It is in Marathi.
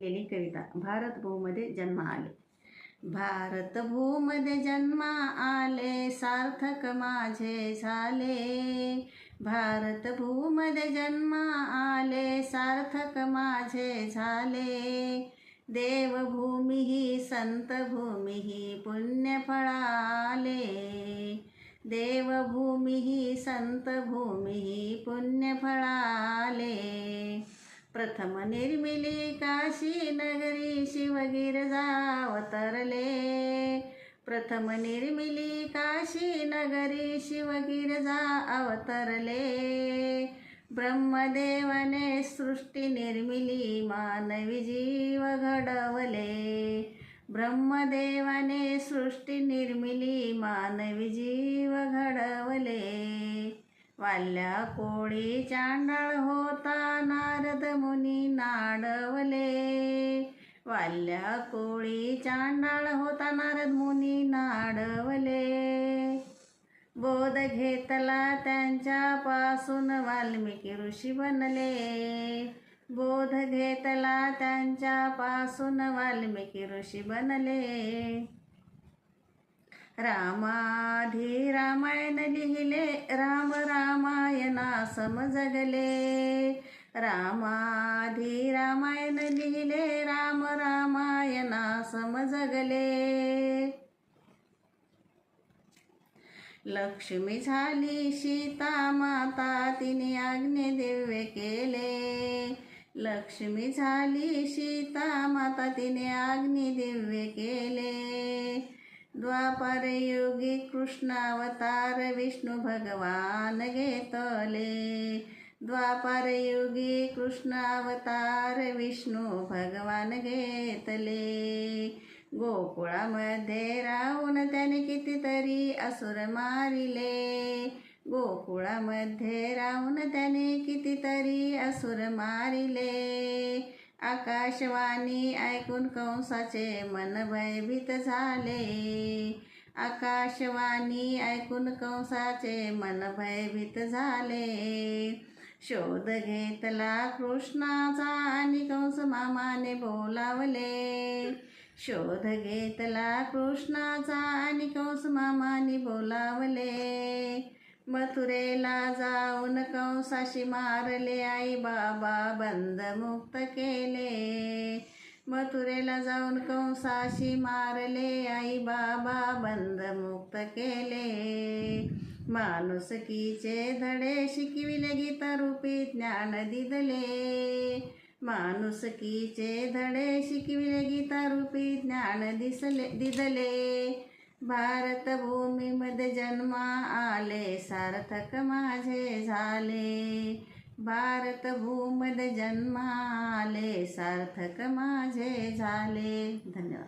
केली कविता. भारतभूमध्ये जन्म आले. भारतभूमध्ये जन्म आले सार्थक माझे झाले. भारतभूमध्ये जन्म आले सार्थक माझे झाले. देवभूमी ही संतभूमी ही पुण्यफळाले देवभूमी ही संतभूमी ही पुण्यफळाले प्रथम निर्मिली काशी नगरी शिवगिरजा अवतरले प्रथम निर्मिली काशी नगरी शिवगिरजा अवतरले ब्रह्मदेवाने सृष्टी निर्मिली मानवी जीव घडवले. ब्रह्मदेवाने सृष्टी निर्मिली मानवी जीव वाल्या कोळी चांडाळ होता नारद मुनी नाडवले. वाल्या कोळी चांडाळ होता नारद मुनी नाडवले. बोध घेतला त्यांच्यापासून वाल्मिकी ऋषी बनले. बोध घेतला त्यांच्यापासून वाल्मिकी ऋषी बनले. रामाधी रामायण लिहिले राम रामायणा समजगले रामाधी रामायण लिहिले राम रामायणा समजगले लक्ष्मी झाली सीता माता तिने आज्ञे दिव्य केले. लक्ष्मी झाली सीता माता तिने आग्नी दिव्य केले. द्वापर युगी कृष्णावतार विष्णू भगवान घेतले द्वापर युगी कृष्णावतार विष्णू भगवान घेतले गोकुळामध्ये राहून त्याने कितीतरी असुर मारिले. गोकुळामध्ये राहून त्याने कितीतरी असुर मारिले. आकाशवाणी ऐकून कंसाचे मन भयभीत झाले. आकाशवाणी ऐकून कंसाचे मन भयभीत झाले. शोध घेतला कृष्णाचा आणि कंस मामाने बोलावले. शोध घेतला कृष्णाचा आणि कंस मामाने बोलावले. मथुरेला जाऊन कंसाशी मारले आई बाबा बंद मुक्त केले. मथुरेला जाऊन कंसाशी मारले आई बाबा बंद मुक्त केले. माणुसकीचे धडे शिकविले गीता रूपी ज्ञान दिदले. माणुसकीचे धडे शिकविले गीता रूपी ज्ञान दिसले दिदले. भारतभूमीमध्ये जन्मा आले सार्थक माझे झाले. भारतभूमीमध्ये जन्मा आले सार्थक माझे झाले. धन्यवाद.